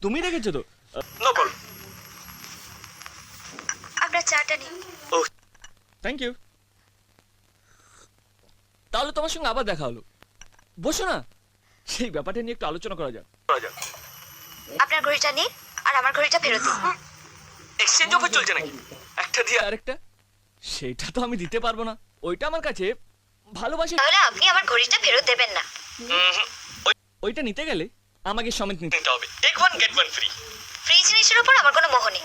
তুমি রেখেছো তো? নো প্রবলেম আপনার চাটা নিন ও। থ্যাংক ইউ তাহলে তোমার সঙ্গে আবার দেখা হলো। বসো না। সেই ব্যাপারটা নিয়ে একটু আলোচনা করা যাক। আপনার ঘড়িটা নিন আর আমার ঘড়িটা ফেরত দিন। এক্সচেঞ্জ অফার চলছে নাকি? একটা দিয়ে আরেকটা সেটা তো আমি দিতে পারব না। ওইটা আমার কাছে ভালোবাসি তাহলে আপনি আমার ঘড়িটা ফেরত দেবেন না। ওইটা নিতে গেলে আমাকে সমেত নিতে নিতে হবে। Take one get one free free জিনিসের উপর আমার কোনো মোহ নেই।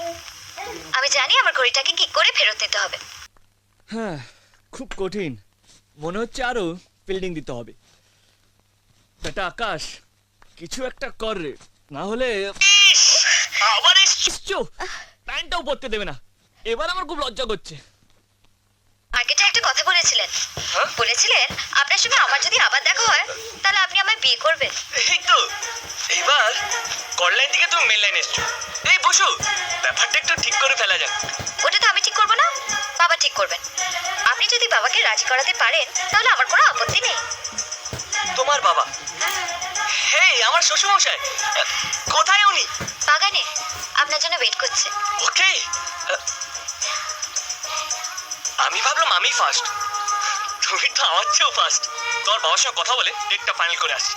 আমি জানি আমার ঘড়িটাকে কি করে ফেরত দিতে হবে। হ্যাঁ খুব কঠিন। মনে হচ্ছে আরও ফিল্ডিং দিতে হবে। বেটা আকাশ কিছু একটা কর রে। না হলে আবার প্যান্টটাও পরতে দেবে না। এবার আমার খুব লজ্জা করছে। কথা বলেছিলেন। হ্যাঁ? বলেছিলেন আপনার সঙ্গে আমার যদি আবার দেখা হয় তাহলে আপনি আমায় বিয়ে করবেন। এই তো এইবার কল থেকে তুমি মেন লাইন এসছো। এই বসো। ব্যাপারটা একটু ঠিক করে ফেলা যাক। ওটা তো আমি ঠিক করব না বাবা ঠিক করবেন। আপনি যদি বাবাকে রাজি করাতে পারেন তাহলে আমার কোনো আপত্তি নেই। তোমার বাবা? হেই আমার শ্বশুরমশাই। কোথায় উনি? বাগানে আপনার জন্য ওয়েট করছে। ওকে আমি ভাবলাম আমি ফার্স্ট তুমি তো আমার চেয়েও ফার্স্ট তোমার বাবার সঙ্গে কথা বলে ডেটটা ফাইনাল করে আসি